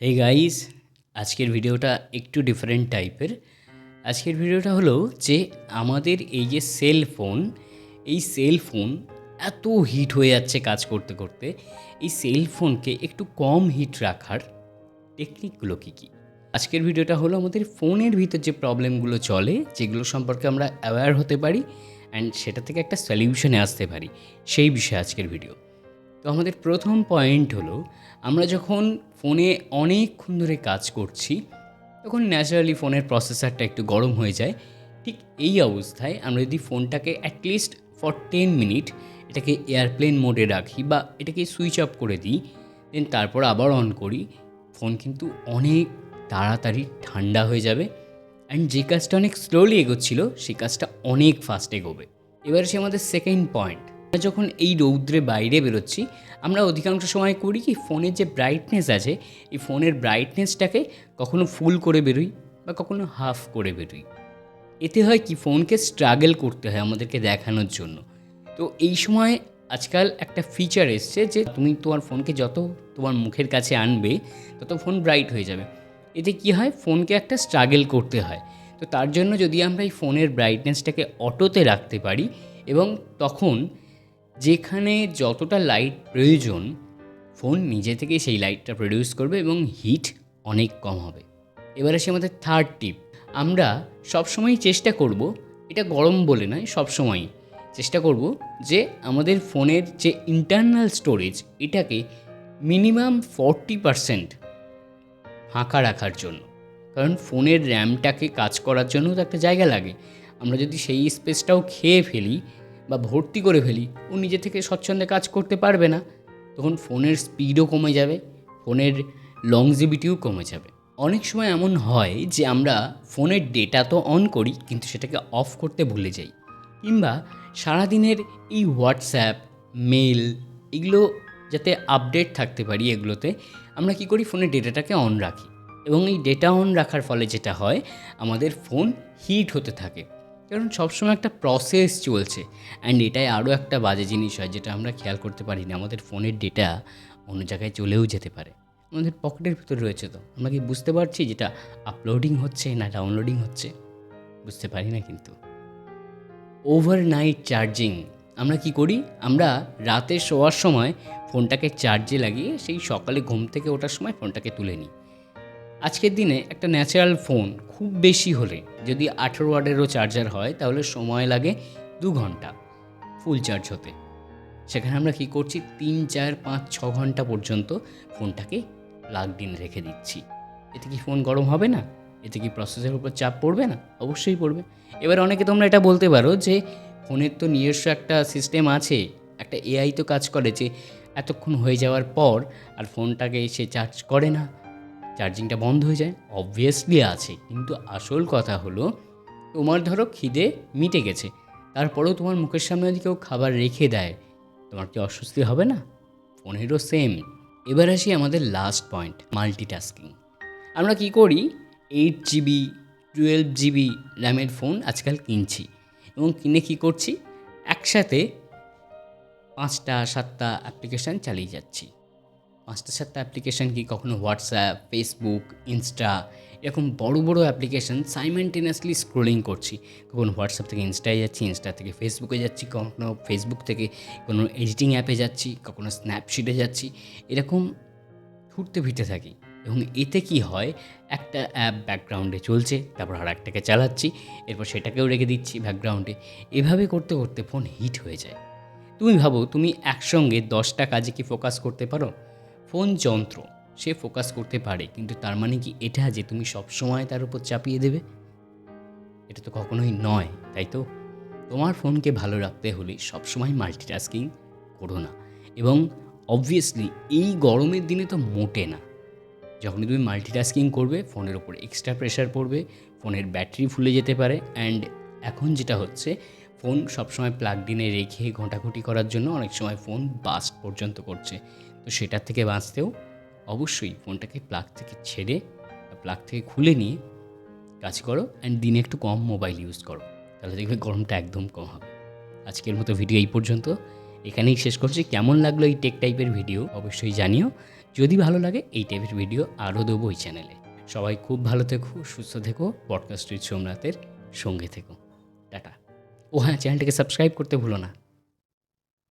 Hey guys আজকের ভিডিওটা একটু ডিফারেন্ট টাইপের আজকের ভিডিওটা হলো যে আমাদের এই যে সেল ফোন এই সেল ফোন এত হিট হয়ে যাচ্ছে কাজ করতে করতে। এই সেল ফোনকে একটু কম হিট রাখার টেকনিকগুলো কী কী? আজকের ভিডিওটা হলো আমাদের ফোনের ভিতর যে প্রবলেমগুলো চলে, যেগুলো সম্পর্কে আমরা অ্যাওয়্যার হতে পারি অ্যান্ড সেটা থেকে একটা সলিউশনে আসতে পারি। সেই বিষয়ে আজকের ভিডিও তো আমাদের প্রথম পয়েন্ট হলো, আমরা যখন ফোনে অনেকক্ষণ ধরে কাজ করছি, তখন ন্যাচারালি ফোনের প্রসেসরটা একটু গরম হয়ে যায়। ঠিক এই অবস্থায় আমরা যদি ফোনটাকে at least for ten minute এটাকে এয়ারপ্লেন মোডে রাখি বা এটাকে সুইচ অফ করে দিই দেন তারপর আবার অন করি, ফোন কিন্তু অনেক তাড়াতাড়ি ঠান্ডা হয়ে যাবে। অ্যান্ড যে কাজটা অনেক স্লোলি এগোচ্ছিল সেই কাজটা অনেক ফাস্ট এগোবে। এবার সে আমাদের সেকেন্ড পয়েন্ট আমরা যখন এই রৌদ্রে বাইরে বেরোচ্ছি, আমরা অধিকাংশ সময় করি কি, ফোনের যে ব্রাইটনেস আছে, এই ফোনের ব্রাইটনেসটাকে কখনো ফুল করে বেরোই বা কখনো হাফ করে বেরোই। এতে হয় কি, ফোনকে স্ট্রাগল করতে হয় আমাদেরকে দেখানোর জন্য। তো এই সময় আজকাল একটা ফিচার এসছে যে, তুমি তোমার ফোনকে যত তোমার মুখের কাছে আনবে, তত ফোন ব্রাইট হয়ে যাবে। এতে কি হয়, ফোনকে একটা স্ট্রাগল করতে হয়। তো তার জন্য যদি আমরা এই ফোনের ব্রাইটনেসটাকে অটোতে রাখতে পারি এবং তখন যেখানে যতটা লাইট প্রয়োজন ফোন নিজে থেকে সেই লাইটটা প্রডিউস করবে এবং হিট অনেক কম হবে। এবার আসি আমাদের থার্ড টিপ আমরা সবসময় চেষ্টা করব, এটা গরম বলে নয়, সবসময়ই চেষ্টা করব যে আমাদের ফোনের যে ইন্টারনাল স্টোরেজ এটাকে মিনিমাম ফর্টি পারসেন্ট ফাঁকা রাখার জন্য। কারণ ফোনের র্যামটাকে কাজ করার জন্য তো একটা জায়গা লাগে। আমরা যদি সেই স্পেসটাও খেয়ে ফেলি বা ভর্তি করে ফেলি, ও নিজে থেকে স্বচ্ছন্দে কাজ করতে পারবে না, তখন ফোনের স্পিডও কমে যাবে, ফোনের লংজিবিটিও কমে যাবে। অনেক সময় এমন হয় যে আমরা ফোনের ডেটা তো অন করি, কিন্তু সেটাকে অফ করতে ভুলে যাই, কিংবা সারাদিনের এই হোয়াটসঅ্যাপ মেল এগুলো যাতে আপডেট থাকতে পারি এগুলোতে, আমরা কি করি? ফোনের ডেটাটাকে অন রাখি। এবং এই ডেটা অন রাখার ফলে যেটা হয়, আমাদের ফোন হিট হতে থাকে। কারণ সবসময় একটা প্রসেস চলছে। অ্যান্ড এটাই আরও একটা বাজে জিনিস হয়, যেটা আমরা খেয়াল করতে পারি না। আমাদের ফোনের ডেটা অন্য জায়গায় চলেও যেতে পারে। আমাদের পকেটের ভিতরে রয়েছে তো। আমরা কি বুঝতে পারছি যেটা আপলোডিং হচ্ছে না ডাউনলোডিং হচ্ছে? বুঝতে পারি না কিন্তু। ওভারনাইট চার্জিং আমরা কি করি? আমরা রাতে শোয়ার সময় ফোনটাকে চার্জে লাগিয়ে সেই সকালে ঘুম থেকে ওঠার সময় ফোনটাকে তুলে নিই। আজকের দিনে একটা ন্যাচারাল ফোন খুব বেশি হলে যদি আঠেরো ওয়ার্ডেরও চার্জার হয়, তাহলে সময় লাগে দু ঘণ্টা ফুল চার্জ হতে। সেখানে আমরা কী করছি? তিন, চার, পাঁচ, ছ ঘণ্টা পর্যন্ত ফোনটাকে প্লাগ ইন রেখে দিচ্ছি। এতে কি ফোন গরম হবে না? এতে কি প্রসেসের উপর চাপ পড়বে না? অবশ্যই পড়বে। এবার অনেকে তোমরা এটা বলতে পারো যে ফোনের তো নিজস্ব একটা সিস্টেম আছে, একটা এআই তো কাজ করে যে, এতক্ষণ হয়ে যাওয়ার পর আর ফোনটাকে সে চার্জ করে না। চার্জিংটা বন্ধ হয়ে যায়। অবভিয়াসলি আছে, কিন্তু আসল কথা হলো, তোমার ধরো খিদে মিটে গেছে, তারপরেও তোমার মুখের সামনে যদি কেউ খাবার রেখে দেয়, তোমার কি অস্বস্তি হবে না? ফোনেরও সেম এবার আসি আমাদের লাস্ট পয়েন্ট মাল্টিটাস্কিং আমরা কি করি? এইট জিবি টুয়েলভ জিবি র্যামের ফোন আজকাল কিনছি এবং কিনে কি করছি? একসাথে পাঁচটা, সাতটা অ্যাপ্লিকেশান চালিয়ে যাচ্ছি। পাঁচটা সাতটা অ্যাপ্লিকেশান কি কখনো হোয়াটসঅ্যাপ ফেসবুক ইনস্টা এরকম বড় বড় অ্যাপ্লিকেশান সাইমেন্টেনিয়াসলি স্ক্রোলিং করছি। কখনো হোয়াটসঅ্যাপ থেকে ইনস্টায় যাচ্ছি ইনস্টা থেকে ফেসবুকে যাচ্ছি, কখনো ফেসবুক থেকে কোনো এডিটিং অ্যাপে যাচ্ছি, কখনো স্ন্যাপশিটে যাচ্ছি, এরকম ছুটতে ফিরতে থাকি। এবং এতে কি হয়, একটা অ্যাপ ব্যাকগ্রাউন্ডে চলছে, তারপর আর একটাকে চালাচ্ছি, এরপর সেটাকেও রেখে দিচ্ছি ব্যাকগ্রাউন্ডে এভাবে করতে করতে ফোন হিট হয়ে যায়। তুমি ভাবো, তুমি একসঙ্গে দশটা কাজে কি ফোকাস করতে পারো? ফোন যন্ত্র সে ফোকাস করতে পারে, কিন্তু তার মানে কি এটা যে তুমি সবসময় তার উপর চাপিয়ে দেবে? এটা তো কখনোই নয়, তাই তো? তোমার ফোনকে ভালো রাখতে হলে সবসময় মাল্টিটাস্কিং করো না। এবং অবভিয়াসলি এই গরমের দিনে তো মোটে না। যখনই তুমি মাল্টিটাস্কিং করবে, ফোনের ওপর এক্সট্রা প্রেশার পড়বে, ফোনের ব্যাটারি ফুলে যেতে পারে অ্যান্ড এখন যেটা হচ্ছে, ফোন সবসময় প্লাগ ইনে রেখে ঘোঁটাঘুটি করার জন্য অনেক সময় ফোন বাস্ট পর্যন্ত করছে। তো সেটার থেকে বাঁচতেও অবশ্যই ফোনটাকে প্লাগ থেকে ছেড়ে প্লাগ থেকে খুলে নিয়ে কাজ করো অ্যান্ড দিনে একটু কম মোবাইল ইউজ করো। তাহলে দেখবে গরমটা একদম কম হবে। আজকের মতো ভিডিও এই পর্যন্ত। এখানেই শেষ করছি। কেমন লাগল এই টেক টাইপের ভিডিও অবশ্যই জানিও। যদি ভালো লাগে এই টাইপের ভিডিও আরও দেবো ওই চ্যানেলে সবাই খুব ভালো থেকো, সুস্থ থেকো। পডকাস্ট উইথ সোমনাথের সঙ্গে থেকো। টাটা। ও হ্যাঁ চ্যানেলটাকে সাবস্ক্রাইব করতে ভুলো না।